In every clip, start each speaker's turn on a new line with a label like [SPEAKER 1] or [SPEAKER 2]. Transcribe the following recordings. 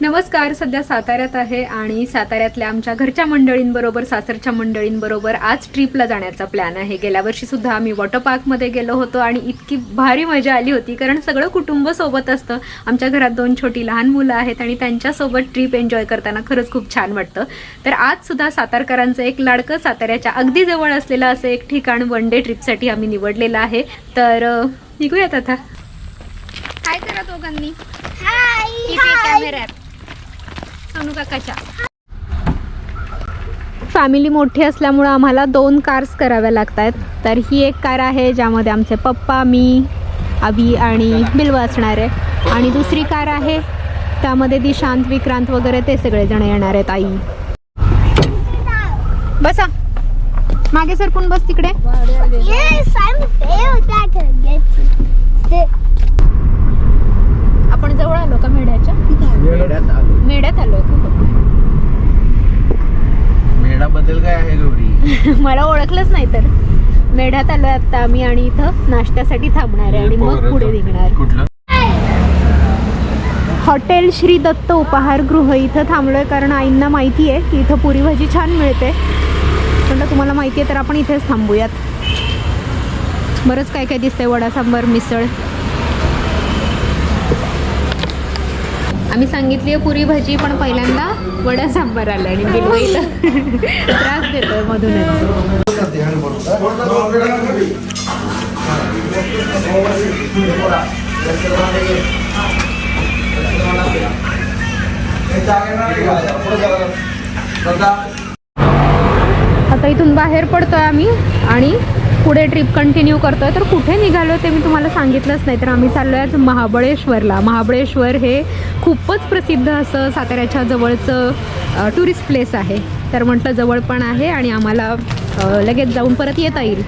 [SPEAKER 1] नमस्कार सध्या साताऱ्यात आहे आणि साताऱ्यातल्या आमच्या घरच्या मंडळींबरोबर सासरच्या मंडळींबरोबर आज ट्रिपला जाण्याचा प्लॅन आहे. गेल्या वर्षी सुद्धा आम्ही वॉटर पार्कमध्ये गेलो होतो आणि इतकी भारी मजा आली होती कारण सगळं कुटुंब सोबत असतं. आमच्या घरात दोन छोटी लहान मुलं आहेत आणि त्यांच्यासोबत ट्रिप एन्जॉय करताना खरंच खूप छान वाटतं. तर आज सुद्धा सातारकरांचं एक लाडकं साताऱ्याच्या अगदी जवळ असलेलं असं एक ठिकाण वन डे ट्रिपसाठी आम्ही निवडलेलं आहे. तर निघूयात आता. काय करा दोघांनी.
[SPEAKER 2] हाय
[SPEAKER 1] कॅमेऱ्यात सोनू काकाच्या फॅमिली मोठी असल्यामुळं आम्हाला दोन कार्स कराव्या लागत आहेत तर ही एक कार आहे ज्यामध्ये आमचे पप्पा मी अभी आणि बिल्वा असणार आहे. आणि दुसरी कार आहे त्यामध्ये दिशांत विक्रांत वगैरे ते सगळेजण येणार आहेत आई. बसा. मागे सरकून बस तिकडे. आपण जवळ आलो का मेढ्याच्या?
[SPEAKER 3] मेढ्यात आलो.
[SPEAKER 1] मेढ्यात आलो
[SPEAKER 3] मेढ्याबद्दल काय आहे गौरी?
[SPEAKER 1] मला ओळखलंच नाही तर. मेढ्यात आलोय आता आम्ही आणि इथं नाश्त्यासाठी थांबणार आहे आणि मग पुढे निघणार.
[SPEAKER 3] कुठलं?
[SPEAKER 1] हॉटेल श्री दत्त उपहारगृह इथं थांबलोय कारण आईंना माहिती आहे की इथं पुरी भाजी छान मिळते. म्हटलं तुम्हाला माहिती आहे तर आपण इथेच थांबूयात. बरंच काय काय दिसतंय वडा सांबार मिसळ. आम्ही सांगितली आहे पुरी भाजी पण पहिल्यांदा वडा सांबार आला आणि बिलवा इथं त्रास देतोय मधूनच. आता इथून बाहेर पडतोय आम्ही आणि पुढे ट्रिप कंटिन्यू करतोय तर कुठे निघालो ते मी तुम्हाला सांगितलंच नाही. तर आम्ही चाललोय आज महाबळेश्वरला. महाबळेश्वर हे खूपच प्रसिद्ध असं साताऱ्याच्या जवळचं टुरिस्ट प्लेस आहे. तर म्हटलं जवळ पण आहे आणि आम्हाला लगेच जाऊन परत येता येईल.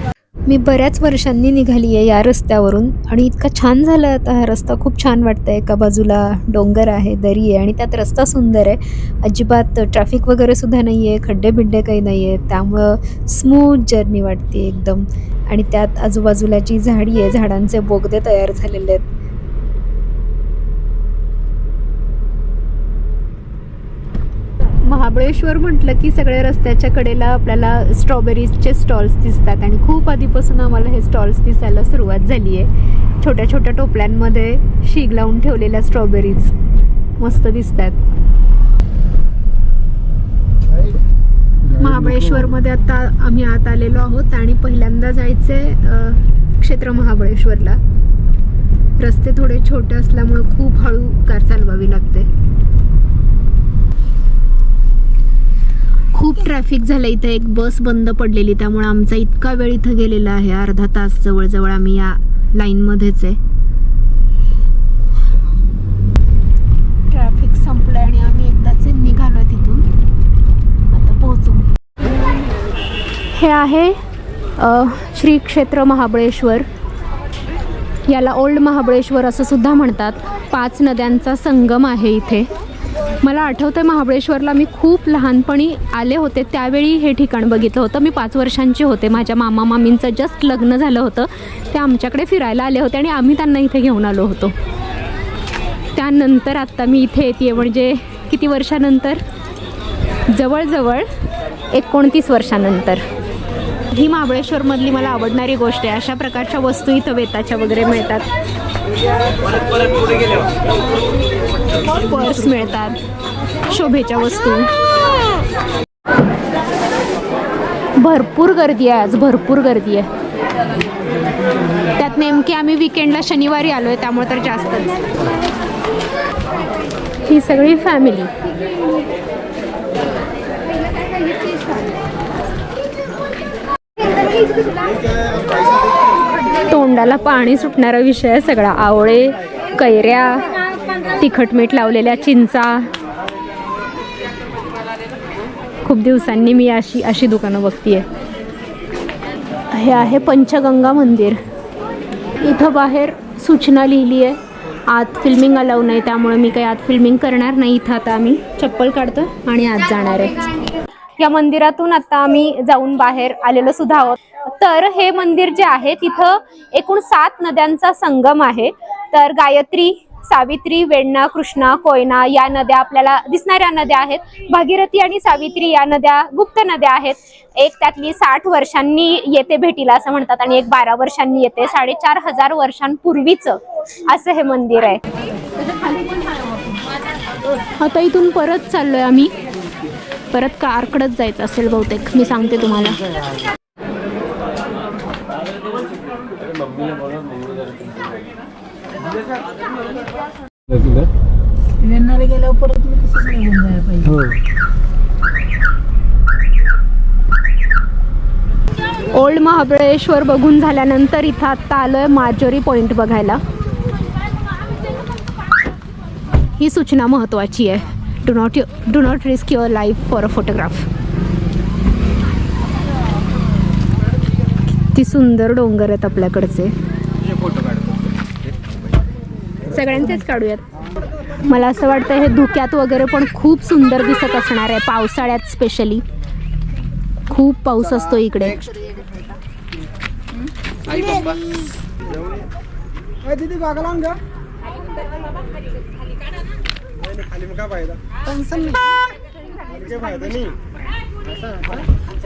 [SPEAKER 1] मी बऱ्याच वर्षांनी निघाली आहे या रस्त्यावरून आणि इतका छान झाला आता हा रस्ता. खूप छान वाटतं एका बाजूला डोंगर आहे दरी आहे आणि त्यात रस्ता सुंदर आहे. अजिबात ट्रॅफिक वगैरे सुद्धा नाही आहे खड्डे बिड्डे काही नाही आहेत त्यामुळं स्मूथ जर्नी वाटते एकदम. आणि त्यात आजूबाजूला जी झाडी आहे झाडांचे बोगदे तयार झालेले आहेत. महाबळेश्वर म्हटलं की सगळ्या रस्त्याच्या कडेला आपल्याला स्ट्रॉबेरीजचे स्टॉल्स दिसतात आणि खूप आधीपासून आम्हाला हे स्टॉल्स दिसायला सुरुवात झाली आहे. छोट्या छोट्या टोपल्यांमध्ये शीग लावून ठेवलेल्या स्ट्रॉबेरीज मस्त दिसतात. महाबळेश्वरमध्ये आता आम्ही आत आलेलो आहोत आणि पहिल्यांदा जायचे क्षेत्र महाबळेश्वरला. रस्ते थोडे छोटे असल्यामुळे खूप हळू कार चालवावी लागते. खूप ट्रॅफिक झालं. इथं एक बस बंद पडलेली. त्यामुळे आमचा इतका वेळ इथं गेलेला आहे. अर्धा तास जवळजवळ आम्ही या लाईनमध्येच आहे. ट्रॅफिक संपलं आणि आम्ही एकदाच निघालो तिथून. आता पोहोचू. हे आहे श्री क्षेत्र महाबळेश्वर. याला ओल्ड महाबळेश्वर असं सुद्धा म्हणतात. पाच नद्यांचा संगम आहे इथे. मला आठवतं महाबळेश्वरला मी खूप लहानपणी आले होते. त्यावेळी हे ठिकाण बघितलं होतं. मी पाच वर्षांचे होते. माझ्या मामा मामींचं जस्ट लग्न झालं होतं. ते आमच्याकडे फिरायला आले होते आणि आम्ही त्यांना इथे घेऊन आलो होतो. त्यानंतर आत्ता मी इथे येते म्हणजे किती वर्षानंतर? जवळजवळ एकोणतीस वर्षानंतर. ही महाबळेश्वरमधली मला आवडणारी गोष्ट आहे. अशा प्रकारच्या वस्तू इथं वेताच्या वगैरे मिळतात. पर्स मिळतात. शोभेच्या वस्तू. भरपूर गर्दी आहे आज भरपूर गर्दी आहे. त्यात नेमकी आम्ही विकेंडला शनिवारी आलोय त्यामुळे तर जास्तच. ही सगळी फॅमिली तोंडाला पाणी सुटणारा विषय आहे सगळा. आवळे कैऱ्या तिखट मीठ लावलेल्या चिंचा. खूप दिवसांनी मी अशी अशी दुकानं बघतीये. हे आहे पंचगंगा मंदिर. इथं बाहेर सूचना लिहिली आहे आत फिल्मिंग अलाव नाही त्यामुळे मी काही आत फिल्मिंग करणार नाही. इथं आता आम्ही चप्पल काढतो आणि आत जाणार आहे. या मंदिरातून आता आम्ही जाऊन बाहेर आलेलो सुद्धा आहोत. तर हे मंदिर जे आहे तिथं एकूण सात नद्यांचा संगम आहे. तर गायत्री सावित्री वेण्णा कृष्णा कोयना या नद्या आपल्याला दिसणाऱ्या नद्या आहेत. भागीरथी आणि सावित्री या नद्या गुप्त नद्या आहेत. एक त्यातली साठ वर्षांनी येते भेटीला असं म्हणतात आणि एक बारा वर्षांनी येते. साडेचार हजार वर्षांपूर्वीचं असं हे मंदिर आहे. आता इथून परत चाललोय आम्ही. परत कारकडच जायचं असेल बहुतेक. मी सांगते तुम्हाला.
[SPEAKER 4] वेण्णाला गेल्यावर परत मी तसंच निघून जायला पाहिजे.
[SPEAKER 3] हो.
[SPEAKER 1] ओल्ड महाबळेश्वर बघून झाल्यानंतर इथं आत्ता आलोय मार्जरी पॉइंट बघायला. ही सूचना महत्त्वाची आहे. Do not do not risk your life for a photograph किती सुंदर डोंगर आहेत आपल्याकडचे. सगळ्यांचेच काढूयात. मला असं वाटतं हे धुक्यात वगैरे पण खूप सुंदर दिसत असणार आहे पावसाळ्यात स्पेशली खूप पाऊस असतो इकडे.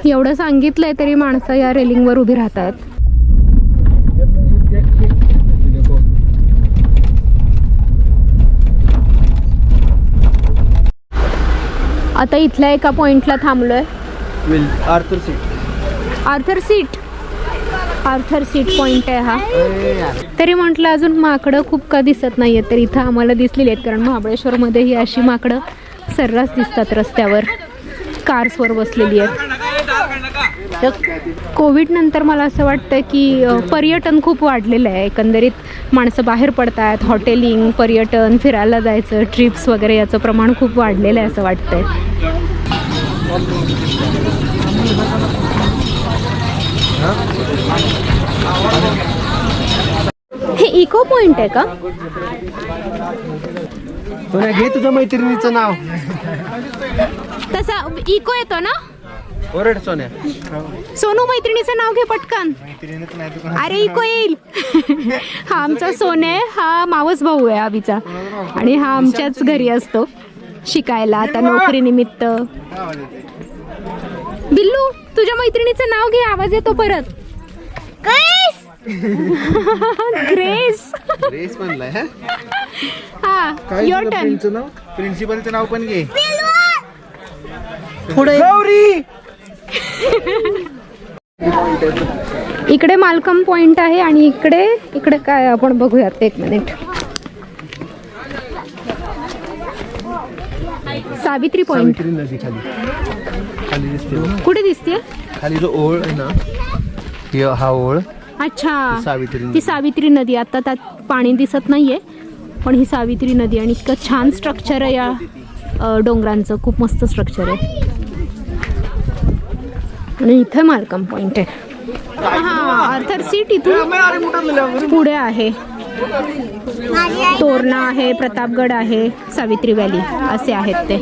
[SPEAKER 1] एवढं सांगितलंय तरी माणसं या रेलिंगवर उभी राहतात. आता इथल्या एका पॉइंटला थांबलोय.
[SPEAKER 3] Will Arthur Seat
[SPEAKER 1] Arthur Seat Arthur Seat point आहे हा. तरी म्हटलं अजून माकडं खूप का दिसत नाहीये तर इथं आम्हाला दिसलेली आहेत कारण महाबळेश्वरमध्ये ही अशी माकडं सर्रास दिसतात रस्त्यावर. कार्सवर बसलेली आहेत. कोविड नंतर मला असं वाटतं की पर्यटन खूप वाढलेलं आहे. एकंदरीत माणसं बाहेर पडतात हॉटेलिंग पर्यटन फिरायला जायचं ट्रिप्स वगैरे याचं प्रमाण खूप वाढलेलं आहे असं वाटतंय. हे इको पॉइंट आहे का?
[SPEAKER 3] घे तुझ्या मैत्रिणीचं नाव.
[SPEAKER 1] तसा इको येतो ना?
[SPEAKER 3] ओरड सोन्या.
[SPEAKER 1] सोनू मैत्रिणीचं नाव घे पटकन. अरे इको येईल. हा आमचा सोने हा मावस भाऊ आहे आबीचा. आणि हा आमच्याच घरी असतो शिकायला आता नोकरी निमित्त. बिल्लू तुझ्या मैत्रिणीचं नाव घे आवाज येतो परत. ग्रेस.
[SPEAKER 3] रेस म्हणलाय हा?
[SPEAKER 1] हा युअर टर्न
[SPEAKER 3] नाव? प्रिन्सिपलचं नाव पण घे.
[SPEAKER 4] पुढे
[SPEAKER 3] गौरी!
[SPEAKER 1] इकडे मालकम पॉइंट आहे आणि इकडे इकडे काय आपण बघूयात एक मिनिट. सावित्री पॉइंट. कुठे दिसते
[SPEAKER 3] खाली जो ओळ आहे ना ही ओळ
[SPEAKER 1] अच्छा.
[SPEAKER 3] सावित्री
[SPEAKER 1] ती. सावित्री नदी. आता त्यात पाणी दिसत नाहीये पण ही सावित्री नदी आणि इतकं छान स्ट्रक्चर आहे या डोंगरांचं. खूप मस्त स्ट्रक्चर आहे. आणि इथे मालकम पॉइंट आहे. हा आर्थर सीट इथून पुढे आहे. तोरणा आहे प्रतापगड आहे सावित्री व्हॅली असे आहेत ते.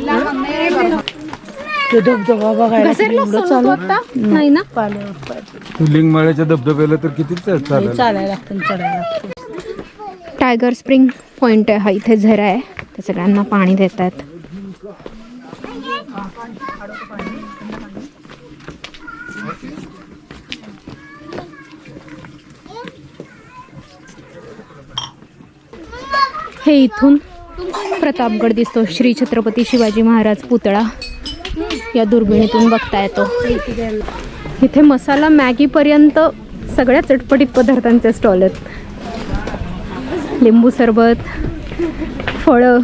[SPEAKER 4] ते धबधबा बघायला
[SPEAKER 1] घसरला सोनू तू आता? नाही ना?
[SPEAKER 4] पाण्यावर
[SPEAKER 5] लिंगमाळ्याच्या धबधब्याला तर किती
[SPEAKER 1] टायगर स्प्रिंग पॉइंट आहे हा इथे झरा आहे. ते सगळ्यांना पाणी देतात. हे इथून प्रतापगड दिसतो. श्री छत्रपती शिवाजी महाराज पुतळा या दुर्बिणीतून बघता येतो. इथे मसाला मॅगीपर्यंत सगळ्या चटपटीत पदार्थांचे स्टॉल आहेत. लिंबू सरबत फळं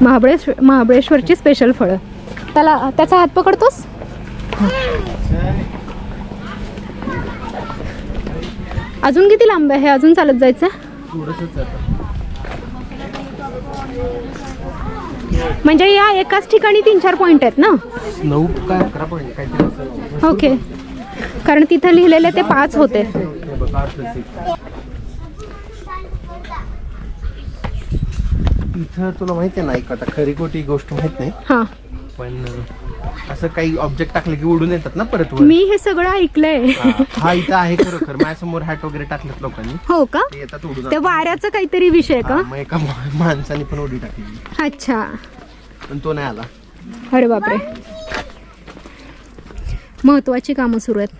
[SPEAKER 1] महाबळेश्वर महाबळेश्वरची स्पेशल फळं. त्याला त्याचा हात पकडतोस? अजून किती लांब आहे? अजून चालत जायचं म्हणजे या एकाच ठिकाणी तीन चार पॉइंट आहेत ना?
[SPEAKER 3] नऊ काय अकरा पॉईंट काहीतरी.
[SPEAKER 1] ओके कारण तिथं लिहिलेले ते पाच होते.
[SPEAKER 3] इथं तुला माहिती आहे ना एक आता खरी खोटी गोष्ट माहीत नाही.
[SPEAKER 1] हां.
[SPEAKER 3] पण असं काही ऑब्जेक्ट टाकले की उडून येतात ना परत वर.
[SPEAKER 1] मी हे सगळं ऐकलंय.
[SPEAKER 3] हा, हा इथं आहे खरोखर माझ्यासमोर हॅट वगैरे टाकलेत लोकांनी.
[SPEAKER 1] हो का?
[SPEAKER 3] ते येतात उडून
[SPEAKER 1] त्या वाऱ्याचा काहीतरी विषय का?
[SPEAKER 3] मग एका मा- माणसाने पण उडी टाकली
[SPEAKER 1] अच्छा.
[SPEAKER 3] पण तो नाही आला.
[SPEAKER 1] अरे बापरे. महत्वाची कामं सुरू आहेत.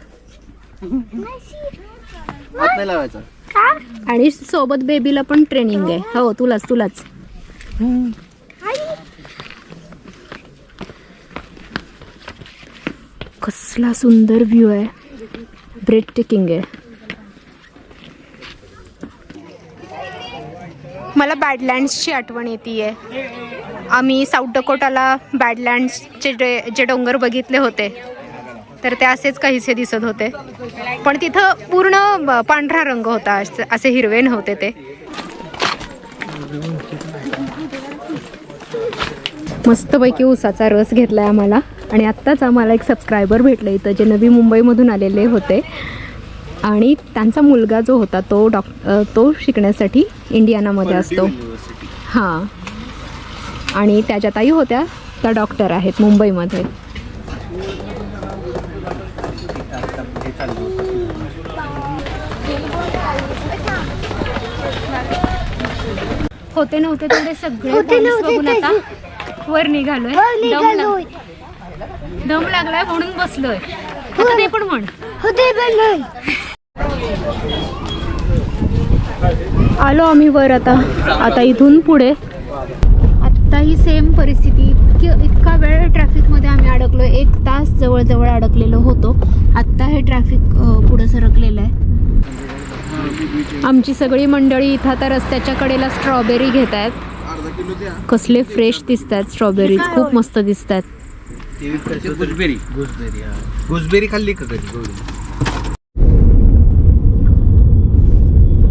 [SPEAKER 3] हात नाही लावायचा.
[SPEAKER 1] आणि सोबत बेबीला पण ट्रेनिंग आहे. हो तुलाच तुलाच. कसला सुंदर व्ह्यू आहे. ब्रेड टेकिंग आहे. मला बॅडलँड्सची आठवण येते आम्ही साऊथ डकोटाला बॅडलँड्सचे जे जे डोंगर बघितले होते तर ते असेच काहीसे दिसत होते. पण तिथं पूर्ण ब- पांढरा रंग होता असे- असे हिरवे नव्हते ते. मस्तपैकी उसाचा रस घेतलाय आम्हाला. आणि आत्ताच आम्हाला एक सबस्क्रायबर भेटलं इथं जे नवी मुंबईमधून आलेले होते. आणि त्यांचा मुलगा जो होता तो डॉक तो शिकण्यासाठी इंडियानामध्ये असतो. हां. आणि त्याच्या ताई होत्या त्या डॉक्टर आहेत मुंबईमध्ये. होते नव्हते तेवढे सगळे बघून आता वर निघालोय. दम लागलाय म्हणून बसलोय. आता ते पण म्हण. आलो आम्ही वर आता. आता इथून पुढे. आत्ता ही सेम परिस्थिती. इतकी इतका वेळ ट्रॅफिकमध्ये आम्ही अडकलो एक तास जवळजवळ अडकलेलो होतो. आत्ता हे ट्रॅफिक पुढं सरकलेलं आहे. आमची सगळी मंडळी इथं आता रस्त्याच्या कडेला स्ट्रॉबेरी घेत आहेत कसले फ्रेश दिसत आहेत स्ट्रॉबेरीज खूप मस्त दिसत आहेत
[SPEAKER 3] गुजबेरी. गुजबेरी गुजबेरी खाल्ली का कधी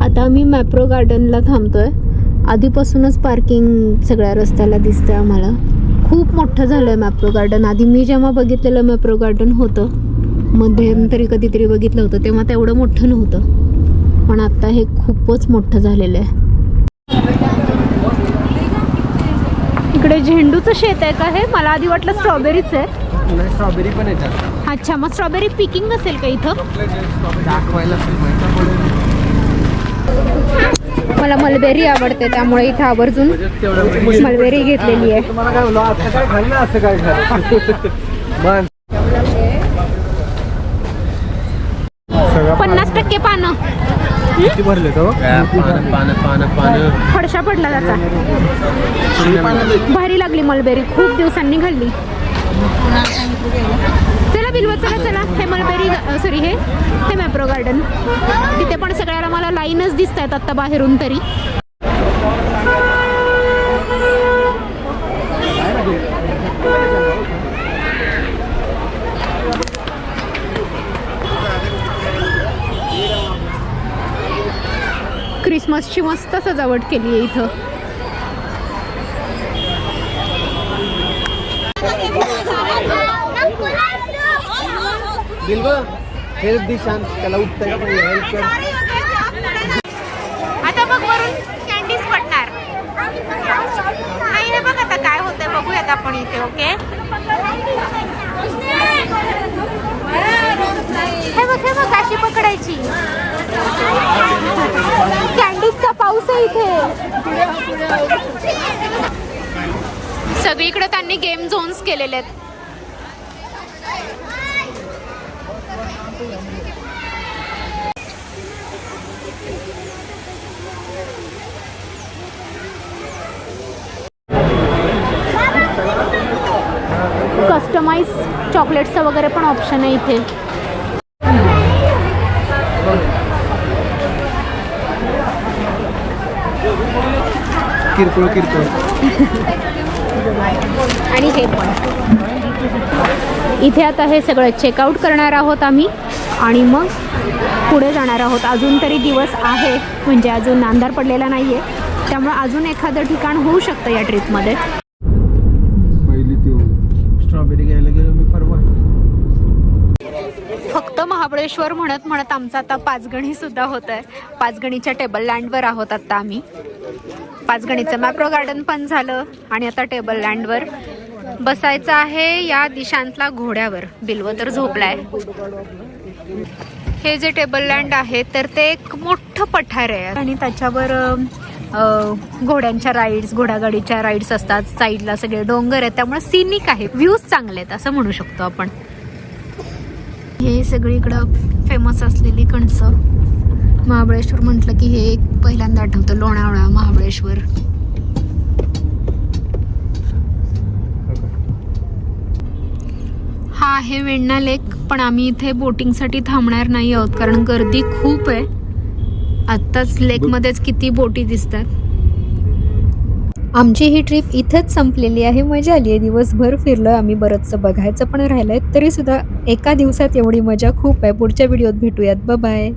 [SPEAKER 1] आता आम्ही मॅप्रो गार्डनला थांबतोय. आधीपासूनच पार्किंग सगळ्या रस्त्याला दिसतंय आम्हाला. खूप मोठं झालंय मॅप्रो गार्डन आधी मी जेव्हा बघितलेलं मॅप्रो गार्डन होतं मध्यंतरी कधीतरी बघितलं होतं तेव्हा तेवढं मोठं नव्हतं. पण आता हे खूपच मोठं झालेलं आहे. इकडे झेंडूचं शेत आहे का हे? मला आधी वाटलं स्ट्रॉबेरीच आहे.
[SPEAKER 3] स्ट्रॉबेरी पण येतात
[SPEAKER 1] अच्छा मग स्ट्रॉबेरी पिकिंग असेल का इथं?
[SPEAKER 3] दाखवायला
[SPEAKER 1] मला मलबेरी आवडते त्यामुळे इथे आवर्जून मलबेरी घेतलेली आहे.
[SPEAKER 5] तुम्हाला काय बोललो असं काय खाल्लं असं काय? खाल्लं मन सगळं
[SPEAKER 1] पन्नास टक्के पानं
[SPEAKER 5] किती भरले तो
[SPEAKER 3] पानं पानं पानं पानं.
[SPEAKER 1] फडशा पडला त्याचा. भारी लागली मलबेरी खूप दिवसांनी खाल्ली. चला बिलवा चला चला. हे मलबेरी सॉरी हे हे मॅप्रो गार्डन. तिथे पण सगळ्याला मला लाईनच दिसत आहेत आत्ता बाहेरून तरी. क्रिसमसची मस्त सजावट केली आहे इथं.
[SPEAKER 3] हेल्प दी शांत त्याला उठता येत नाही हेल्प कर.
[SPEAKER 1] आता बघ वरून कॅन्डीज पडणार. नाही बघ आता काय होतंय बघूयात आपण इथे ओके हे बघ हे बघ अशी पकडायची. कॅन्डीजचा पाऊस आहे इथे. सगळीकडे त्यांनी गेम झोन्स केलेले आहेत. कस्टमाइज चॉकलेट्सचं वगैरे पण ऑप्शन आहे इथे.
[SPEAKER 3] किरकोळ किरकोळ.
[SPEAKER 1] आणि हे पण. इथे आता हे सगळं चेकआउट करणार आहोत आम्ही. आणि मग पुढे जाणार आहोत. अजून तरी दिवस आहे म्हणजे अजून नांदार पडलेला नाही आहे त्यामुळे अजून एखादं ठिकाण होऊ शकतं या ट्रिपमध्ये
[SPEAKER 5] पहिली ती
[SPEAKER 3] स्ट्रॉबेरी घ्यायला गेलो मी परवा
[SPEAKER 1] फक्त महाबळेश्वर म्हणत म्हणत आमचं आता पाचगणी सुद्धा होत आहे. पाचगणीच्या टेबल लँडवर आहोत आता आम्ही. पाचगणीचं मॅप्रो गार्डन पण झालं आणि आता टेबल लँडवर बसायचं आहे या दिशांतला घोड्यावर. बिल्व तर झोपलाय. हे जे टेबल लँड आहे तर ते एक मोठं पठार आहे. आणि त्याच्यावर घोड्यांच्या राईड्स घोडागाडीच्या राईड्स असतात. साईडला सगळे डोंगर आहेत. त्यामुळे सिनिक आहे. व्ह्यूज चांगले आहेत असं म्हणू शकतो आपण. हे सगळीकडं फेमस असलेली कणसं. महाबळेश्वर म्हटलं की हे एक पहिल्यांदा आठवतं लोणावळा महाबळेश्वर. हा आहे वेण्णा लेक पण आम्ही इथे बोटिंगसाठी थांबणार नाही आहोत कारण गर्दी खूप आहे. आत्ताच लेकमध्येच किती बोटी दिसतात. आमची ही ट्रिप इथंच संपलेली आहे. मजा आली आहे. दिवसभर फिरलोय आम्ही बरंचसं. बघायचं पण राहिलंय. तरी सुद्धा एका दिवसात एवढी मजा खूप आहे. पुढच्या व्हिडिओत भेटूयात. बाय